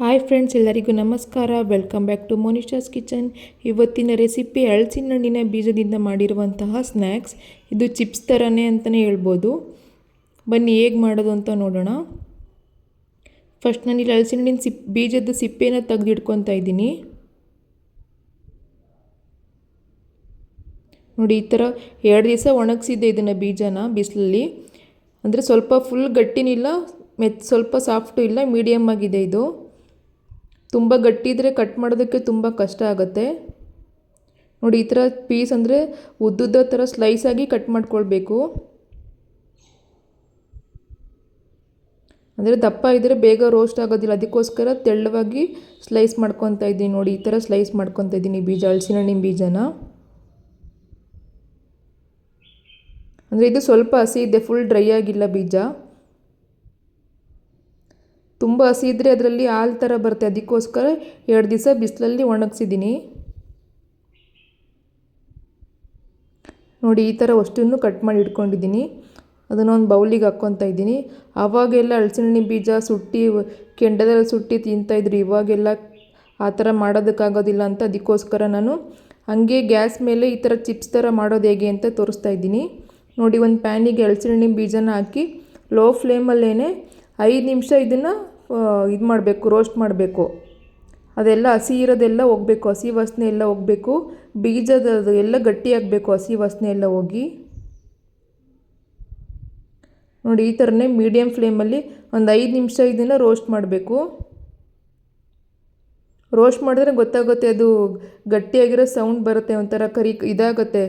Hi friends, ಎಲ್ಲರಿಗೂ ನಮಸ್ಕಾರ. Welcome back to Monisha's kitchen. ಇವತ್ತಿನ ರೆಸಿಪಿ ಹಣ್ಣಿನ ಬೀಜದಿಂದ ಮಾಡಿರುವಂತಹ ಸ್ನ್ಯಾಕ್ಸ್. ಇದು ಚಿಪ್ಸ್ ಥರನೇ ಅಂತಲೇ ಹೇಳ್ಬೋದು. ಬನ್ನಿ, ಹೇಗೆ ಮಾಡೋದು ಅಂತ ನೋಡೋಣ. ಫಸ್ಟ್ ನಾನು ಇಲ್ಲಿ ಹಣ್ಣಿನ ಸಿಪ್, ಬೀಜದ ಸಿಪ್ಪೆನ ತೆಗೆದಿಡ್ಕೊತಾ ಇದ್ದೀನಿ. ನೋಡಿ, ಈ ಥರ ಎರಡು ದಿವಸ ಒಣಗಿಸಿದ್ದೆ ಇದನ್ನು ಬೀಜನ ಬಿಸಿಲಲ್ಲಿ. ಅಂದರೆ ಸ್ವಲ್ಪ ಫುಲ್ ಗಟ್ಟಿನಿಲ್ಲ, ಮೆತ್, ಸ್ವಲ್ಪ ಸಾಫ್ಟು ಇಲ್ಲ ಮೀಡಿಯಮ್ ಆಗಿದೆ ಇದು. ತುಂಬ ಗಟ್ಟಿ ಇದ್ದರೆ ಕಟ್ ಮಾಡೋದಕ್ಕೆ ತುಂಬ ಕಷ್ಟ ಆಗುತ್ತೆ. ನೋಡಿ, ಈ ಥರ ಪೀಸ್ ಅಂದರೆ ಉದ್ದುದ್ದ ಥರ ಸ್ಲೈಸ್ ಆಗಿ ಕಟ್ ಮಾಡ್ಕೊಳ್ಬೇಕು. ಅಂದರೆ ದಪ್ಪ ಇದ್ದರೆ ಬೇಗ ರೋಸ್ಟ್ ಆಗೋದಿಲ್ಲ, ಅದಕ್ಕೋಸ್ಕರ ತೆಳ್ಳವಾಗಿ ಸ್ಲೈಸ್ ಮಾಡ್ಕೊತಾ ಇದ್ದೀನಿ. ನೋಡಿ, ಈ ಥರ ಸ್ಲೈಸ್ ಮಾಡ್ಕೊತಾ ಇದ್ದೀನಿ ಬೀಜ ಹಲಸಿನ ಹಣ್ಣಿನ ಬೀಜನ. ಅಂದರೆ ಇದು ಸ್ವಲ್ಪ ಹಸಿ ಇದೆ ಫುಲ್ ಡ್ರೈ ಆಗಿಲ್ಲ ಬೀಜ. ತುಂಬ ಹಸಿ ಇದ್ದರೆ ಅದರಲ್ಲಿ ಹಾಲು ಥರ ಬರುತ್ತೆ. ಅದಕ್ಕೋಸ್ಕರ ಎರಡು ದಿವಸ ಬಿಸಿಲಲ್ಲಿ ಒಣಗಿಸಿದ್ದೀನಿ. ನೋಡಿ, ಈ ಥರ ಅಷ್ಟನ್ನು ಕಟ್ ಮಾಡಿ ಇಟ್ಕೊಂಡಿದ್ದೀನಿ. ಅದನ್ನು ಒಂದು ಬೌಲಿಗೆ ಹಾಕ್ಕೊತಾ ಇದ್ದೀನಿ. ಆವಾಗೆಲ್ಲ ಹಲಸಿನ ಬೀಜ ಸುಟ್ಟಿ, ಕೆಂಡದಲ್ಲಿ ಸುಟ್ಟಿ ತಿಂತಾಯಿದ್ರು ಇವಾಗೆಲ್ಲ ಆ ಥರ ಮಾಡೋದಕ್ಕಾಗೋದಿಲ್ಲ ಅಂತ ಅದಕ್ಕೋಸ್ಕರ ನಾನು ಹಾಗೆ ಗ್ಯಾಸ್ ಮೇಲೆ ಈ ಥರ ಚಿಪ್ಸ್ ಥರ ಮಾಡೋದು ಹೇಗೆ ಅಂತ ತೋರಿಸ್ತಾ ಇದ್ದೀನಿ. ನೋಡಿ, ಒಂದು ಪ್ಯಾನಿಗೆ ಹಲಸಿನ ಬೀಜನ ಹಾಕಿ ಲೋ ಫ್ಲೇಮಲ್ಲೇ ಐದು ನಿಮಿಷ ಇದನ್ನು ಇದು ಮಾಡಬೇಕು ರೋಸ್ಟ್ ಮಾಡಬೇಕು. ಅದೆಲ್ಲ ಹಸಿ ಇರೋದೆಲ್ಲ ಹೋಗಬೇಕು, ಹಸಿ ವಾಸನೆ ಎಲ್ಲ ಹೋಗಬೇಕು. ಬೀಜದ ಎಲ್ಲ ಗಟ್ಟಿಯಾಗಬೇಕು ಹಸಿ ವಾಸನೆ ಎಲ್ಲ ಹೋಗಿ. ನೋಡಿ, ಈ ಥರನೇ ಮೀಡಿಯಮ್ ಫ್ಲೇಮಲ್ಲಿ ಒಂದು ಐದು ನಿಮಿಷ ಇದನ್ನು ರೋಸ್ಟ್ ಮಾಡಬೇಕು. ರೋಸ್ಟ್ ಮಾಡಿದ್ರೆ ಗೊತ್ತಾಗುತ್ತೆ ಅದು ಗಟ್ಟಿಯಾಗಿರೋ ಸೌಂಡ್ ಬರುತ್ತೆ, ಒಂಥರ ಕರಿ ಇದಾಗುತ್ತೆ.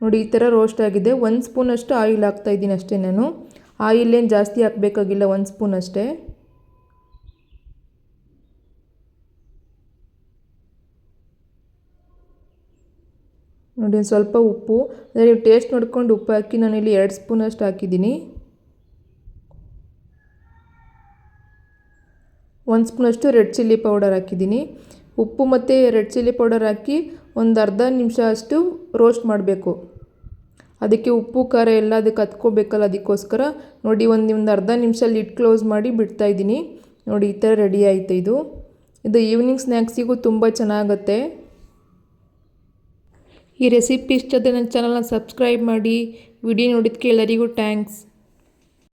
ನೋಡಿ, ಈ ಥರ ರೋಸ್ಟ್ ಆಗಿದೆ. ಒಂದು ಸ್ಪೂನಷ್ಟು ಆಯಿಲ್ ಹಾಕ್ತಾಯಿದ್ದೀನಿ ಅಷ್ಟೇ ನಾನು. ಆಯಿಲ್ ಏನು ಜಾಸ್ತಿ ಹಾಕಬೇಕಾಗಿಲ್ಲ ಒಂದು ಸ್ಪೂನ್ ಅಷ್ಟೇ. ನೋಡಿ ಸ್ವಲ್ಪ ಉಪ್ಪು. ಅಂದರೆ ನೀವು ಟೇಸ್ಟ್ ನೋಡ್ಕೊಂಡು ಉಪ್ಪು ಹಾಕಿ ನಾನಿಲ್ಲಿ ಎರಡು ಸ್ಪೂನಷ್ಟು ಹಾಕಿದ್ದೀನಿ. ಒಂದು ಸ್ಪೂನಷ್ಟು ರೆಡ್ ಚಿಲ್ಲಿ ಪೌಡರ್ ಹಾಕಿದ್ದೀನಿ. ಉಪ್ಪು ಮತ್ತು ರೆಡ್ ಚಿಲ್ಲಿ ಪೌಡರ್ ಹಾಕಿ ಒಂದು ಅರ್ಧ ನಿಮಿಷ ಅಷ್ಟು ರೋಸ್ಟ್ ಮಾಡಬೇಕು. ಅದಕ್ಕೆ ಉಪ್ಪು, ಖಾರ ಎಲ್ಲ ಅದಕ್ಕೆ ಹತ್ಕೋಬೇಕಲ್ಲ ಅದಕ್ಕೋಸ್ಕರ. ನೋಡಿ, ಒಂದು ಒಂದು ಅರ್ಧ ನಿಮಿಷ ಲಿಡ್ ಕ್ಲೋಸ್ ಮಾಡಿ ಬಿಡ್ತಾ ಇದ್ದೀನಿ. ನೋಡಿ, ಈ ಥರ ರೆಡಿ ಆಯಿತು ಇದು. ಇದು ಈವ್ನಿಂಗ್ ಸ್ನ್ಯಾಕ್ಸಿಗೂ ತುಂಬ ಚೆನ್ನಾಗತ್ತೆ. ಈ ರೆಸಿಪಿ ಇಷ್ಟದ ನನ್ನ ಚಾನಲ್ನ ಸಬ್ಸ್ಕ್ರೈಬ್ ಮಾಡಿ. ವಿಡಿಯೋ ನೋಡಿದ್ದಕ್ಕೆ ಎಲ್ಲರಿಗೂ ಥ್ಯಾಂಕ್ಸ್